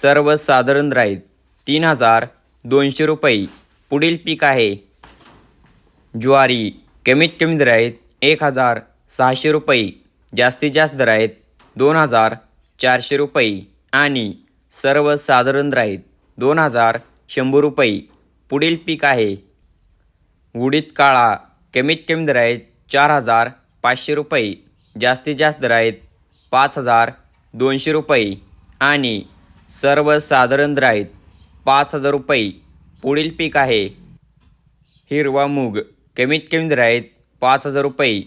सर्वसाधारण राहील तीन हजार दोनशे रुपये. पुढील पीक आहे. ज्वारी कमीत कमी दर आहेत एक हजार सहाशे रुपये. जास्तीत जास्त दर आहेत दोन हजार चारशे रुपये. आणि सर्वसाधारण दर आहेत दोन हजार शंभर रुपये. पुढील पीक आहे. उडीद काळा कमीत कमी दर आहेत चार हजार पाचशे रुपये. जास्तीत जास्त दर आहेत पाच हजार दोनशे रुपये. आणि सर्वसाधारण साधारण आहेत पाच हजार रुपये पुढील पीक आहे. हिरवा मूग कमीत कमी दर आहेत पाच हजार रुपये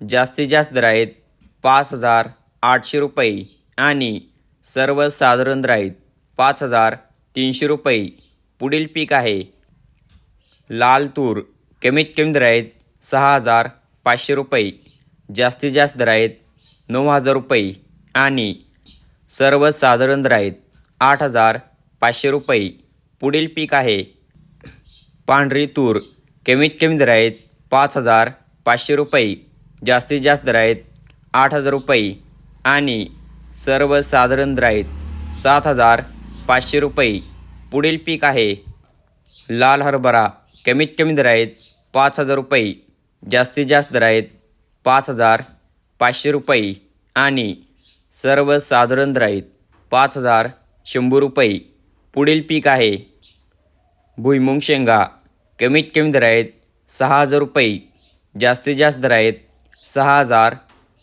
जास्तीत जास्त दर आहेत पाच हजार आठशे रुपये आणि सर्वसाधारण साधारण आहेत पाच हजार तीनशे रुपये पुढील पीक आहे. लाल तूर कमीत कमी दर आहेत सहा हजार पाचशे रुपये जास्तीत जास्त दर आहेत नऊ हजार रुपये आणि सर्वसाधारण साधारण आहेत आठ हजार पाचशे रुपये. पुढील पीक आहे. पांढरी तूर. कमीत कमी दर आहेत पाच हजार पाचशे रुपये. जास्तीत जास्त दर आहेत आठ हजार रुपये. आणि सर्वसाधारण दर आहेत सात हजार पाचशे रुपये. पुढील पीक आहे. लाल हरभरा. कमीत कमी दर आहेत पाच हजार रुपये. जास्तीत जास्त दर आहेत पाच हजार पाचशे रुपये. आणि सर्वसाधारण दर आहेत पाच हजार शंभर रुपये. पुढील पीक आहे. भुईमुंग शेंगा. कमीत कमी दर आहेत सहा हजार रुपये. जास्तीत जास्त दर आहेत सहा हजार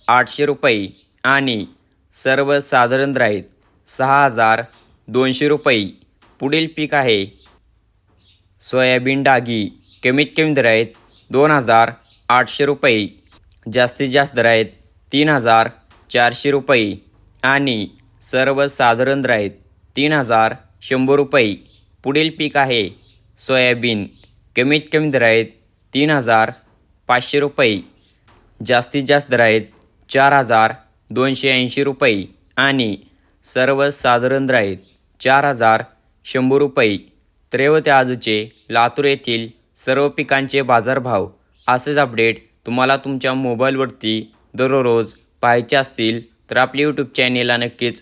आठशे रुपये. आणि सर्वसाधारण दर आहेत सहा हजार दोनशे रुपये. पुढील पीक आहे. सोयाबीन डागी. कमीत कमी दर आहेत दोन हजार आठशे रुपये. जास्तीत जास्त दर आहेत तीन हजार चारशे रुपये. आणि सर्वसाधारण दर आहेत तीन हजार शंभर रुपये. पुढील पीक आहे सोयाबीन. कमीत कमी दर आहेत तीन हजार पाचशे रुपये. जास्तीत जास्त दर आहेत चार हजार दोनशे ऐंशी रुपये. आणि सर्वसाधारण दर आहेत चार हजार शंभर रुपये. त्रेवते आजचे लातूर येथील सर्व पिकांचे बाजारभाव असेच अपडेट तुम्हाला तुमच्या मोबाईलवरती दररोज पाहायचे असतील तर आपल्या यूट्यूब चॅनेलला नक्कीच